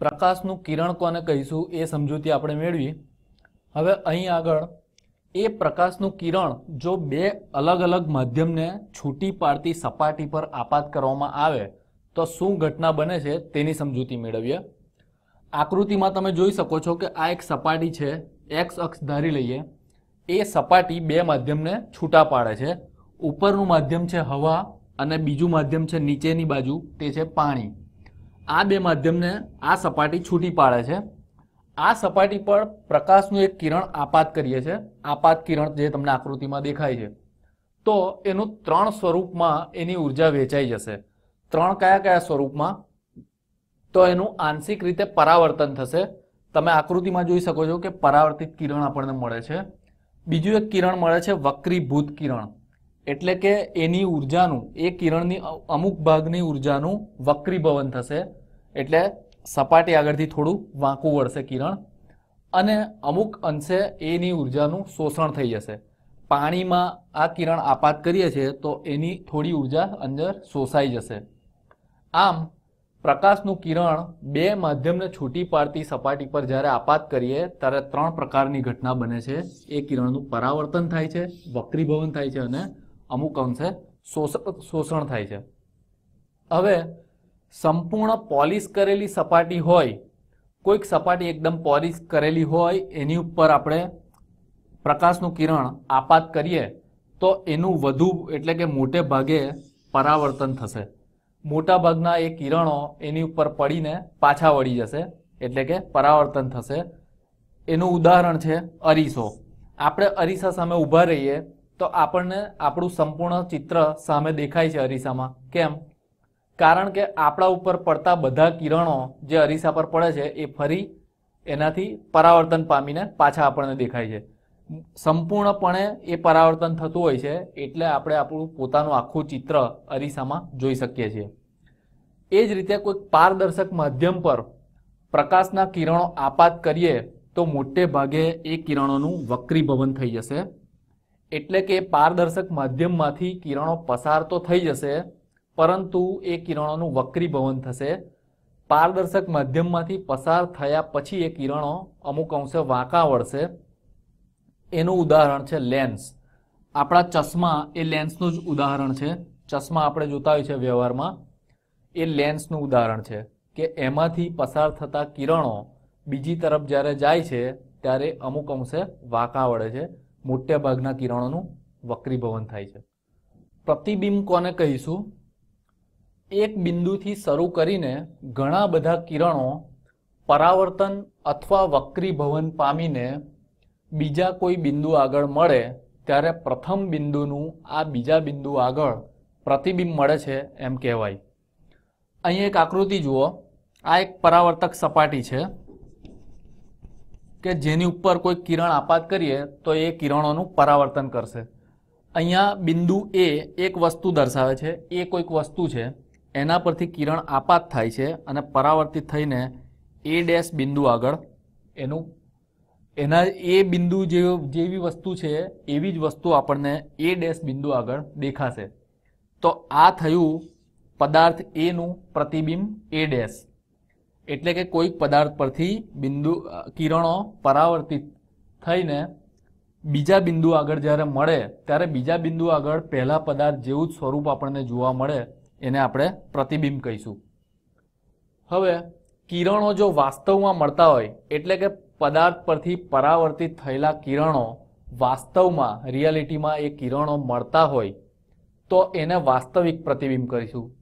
પ્રકાશનું કિરણ કોને કહીશું એ સમજૂતી આપણે મેળવી હવે અહીં આગળ એ પ્રકાશનું કિરણ જો બે અલગ અલગ માધ્યમને છૂટી પાડતી સપાટી પર આપાત કરવામાં આવે, તો શું ઘટના બને છે તેની સમજૂતી મેળવીએ. આકૃતિમાં તમે જોઈ શકો છો કે આ એક સપાટી છે, એક્સ અક્ષ ધારી લઈએ. એ સપાટી બે માધ્યમને છૂટા પાડે છે. ઉપરનું માધ્યમ છે હવા અને બીજું માધ્યમ છે નીચેની બાજુ, તે છે પાણી. આ બે માધ્યમને આ સપાટી છૂટી પાડે છે. આ સપાટી પર પ્રકાશનું એક કિરણ આપાત કરીએ છીએ આપાત કિરણ જે તમને આકૃતિમાં દેખાય છે. તો એનું ત્રણ સ્વરૂપમાં એની ઊર્જા વેચાઈ જશે. ત્રણ કયા કયા સ્વરૂપમાં? તો એનું આંશિક રીતે પરાવર્તન થશે. તમે આકૃતિમાં જોઈ શકો છો કે પરાવર્તિત કિરણ આપણને મળે છે. બીજું એક કિરણ મળે છે વક્રીભૂત કિરણ. એટલે કે એની ઉર્જાનું, એ કિરણની અમુક ભાગની ઉર્જાનું વક્રીભવન થશે. એટલે સપાટી આગળથી થોડું વાંકું વળશે કિરણ. અને અમુક અંશે એની ઉર્જાનું શોષણ થઈ જશે. પાણીમાં આ કિરણ આપાત કરીએ છીએ તો એની થોડી ઊર્જા અંદર શોષાઈ જશે. આમ, પ્રકાશનું કિરણ બે માધ્યમને છૂટી પાડતી સપાટી પર જ્યારે આપાત કરીએ, ત્યારે ત્રણ પ્રકારની ઘટના બને છે. એ કિરણનું પરાવર્તન થાય છે, વક્રીભવન થાય છે અને અમુક અંશે શોષ- શોષણ થાય છે. હવે, સંપૂર્ણ પોલિશ કરેલી સપાટી હોય, કોઈક સપાટી એકદમ પોલિશ કરેલી હોય, એની ઉપર આપણે પ્રકાશનું કિરણ આપાત કરીએ, તો એનું વધુ એટલે કે મોટે ભાગે પરાવર્તન થશે. મોટા ભાગના એ કિરણો એની ઉપર પડીને પાછા વળી જશે, એટલે કે પરાવર્તન થશે. એનું ઉદાહરણ છે અરીસો. આપણે અરીસા સામે ઊભા રહીએ તો આપણને આપણું સંપૂર્ણ ચિત્ર સામે દેખાય છે અરીસામાં. કેમ? કારણ કે આપણા ઉપર પડતા બધા કિરણો જે અરીસા પર પડે છે, એ ફરી એનાથી પરાવર્તન પામીને પાછા આપણને દેખાય છે. સંપૂર્ણપણે એ પરાવર્તન થતું હોય છે, એટલે આપણે આપણું પોતાનું આખું ચિત્ર અરીસામાં જોઈ શકીએ છીએ. એ જ રીતે કોઈ પારદર્શક માધ્યમ પર પ્રકાશના કિરણો આપાત કરીએ, તો મોટે ભાગે એ કિરણોનું વક્રીભવન થઈ જશે. એટલે કે પારદર્શક માધ્યમમાંથી કિરણો પસાર તો થઈ જશે, પરંતુ એ કિરણોનું વક્રીભવન થશે. પારદર્શક માધ્યમમાંથી પસાર થયા પછી એ કિરણો અમુક અંશે વાંકા વળશે. એનું ઉદાહરણ છે લેન્સ. આપણા ચશ્મા એ લેન્સનું જ ઉદાહરણ છે. ચશ્મા આપણે જોતા હોય છે વ્યવહારમાં. એ લેન્સનું ઉદાહરણ છે કે એમાંથી પસાર થતા કિરણો બીજી તરફ જ્યારે જાય છે, ત્યારે અમુક અંશે વાંકા વળે છે. મોટે ભાગના કિરણોનું વક્રીભવન થાય છે. પ્રતિબિંબ કોને કહીશું? એક બિંદુથી શરૂ કરીને ઘણા બધા કિરણો પરાવર્તન અથવા વક્રીભવન પામીને બીજા કોઈ બિંદુ આગળ મળે, ત્યારે પ્રથમ બિંદુનું આ બીજા બિંદુ આગળ પ્રતિબિંબ મળે છે એમ કહેવાય. અહીં એક આકૃતિ જુઓ. આ એક પરાવર્તક સપાટી છે. કે જેની ઉપર કોઈ કિરણ આપાત કરીએ તો એ કિરણોનું પરાવર્તન કરશે. અહીંયા બિંદુ એ એક વસ્તુ દર્શાવે છે, એ કોઈક વસ્તુ છે, એના પરથી કિરણ આપાત થાય છે અને પરાવર્તિત થઈને એ ડેશ બિંદુ આગળ એનું, એના એ બિંદુ જે, જેવી વસ્તુ છે, એવી જ વસ્તુ આપણને એ ડેશ બિંદુ આગળ દેખાશે. તો આ થયું પદાર્થ એનું પ્રતિબિંબ એ ડેશ. એટલે કે કોઈક પદાર્થ પરથી બિંદુ કિરણો પરાવર્તિત થઈને બીજા બિંદુ આગળ જ્યારે મળે, ત્યારે બીજા બિંદુ આગળ પહેલા પદાર્થ જેવું જ સ્વરૂપ આપણને જોવા મળે, એને આપણે પ્રતિબિંબ કહીશું. હવે, કિરણો જો વાસ્તવમાં મળતા હોય, એટલે કે પદાર્થ પરથી પરાવર્તિત થયેલા કિરણો વાસ્તવમાં, રિયાલિટીમાં એ કિરણો મળતા હોય, તો એને વાસ્તવિક પ્રતિબિંબ કરીશું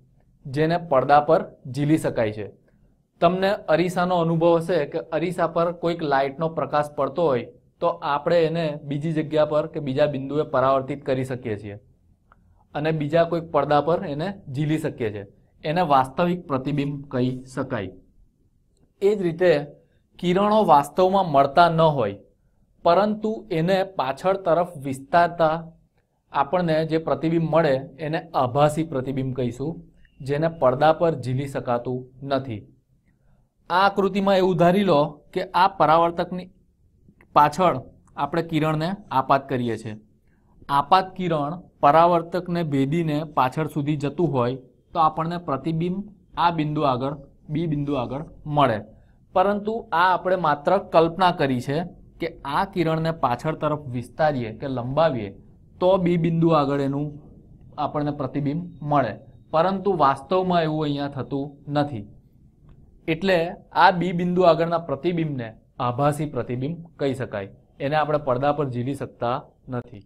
જેને પડદા પર ઝીલી શકાય છે. તમને અરીસાનો અનુભવ હશે કે અરીસા પર કોઈક લાઇટનો પ્રકાશ પડતો હોય, તો આપણે એને બીજી જગ્યા પર કે બીજા બિંદુએ પરાવર્તિત કરી શકીએ છીએ. અને બીજા કોઈક પડદા પર એને ઝીલી શકીએ છીએ. એને વાસ્તવિક પ્રતિબિંબ કહી શકાય. એ જ રીતે કિરણો વાસ્તવમાં મળતા ન હોય, પરંતુ એને પાછળ તરફ વિસ્તારતા આપણને જે પ્રતિબિંબ મળે એને આભાસી પ્રતિબિંબ કહીશું, જેને પડદા પર ઝીલી શકાતું નથી. આ આકૃતિમાં એવું ધારી લો કે આ પરાવર્તકની પાછળ આપણે કિરણને આપાત કરીએ છીએ. આપાત કિરણ પરાવર્તકને ભેદીને પાછળ સુધી જતું હોય તો આપણને પ્રતિબિંબ આ બિંદુ આગળ, બી બિંદુ આગળ મળે. પરંતુ આ આપણે માત્ર કલ્પના કરી છે કે આ કિરણને પાછળ તરફ વિસ્તારીએ કે લંબાવીએ તો બી બિંદુ આગળ એનું આપણને પ્રતિબિંબ મળે. પરંતુ વાસ્તવમાં એવું અહીંયા થતું નથી. એટલે આ બી બિંદુ આગળના પ્રતિબિંબને આભાસી પ્રતિબિંબ કહી શકાય. એને આપણે પડદા પર ઝીલી શકતા નથી.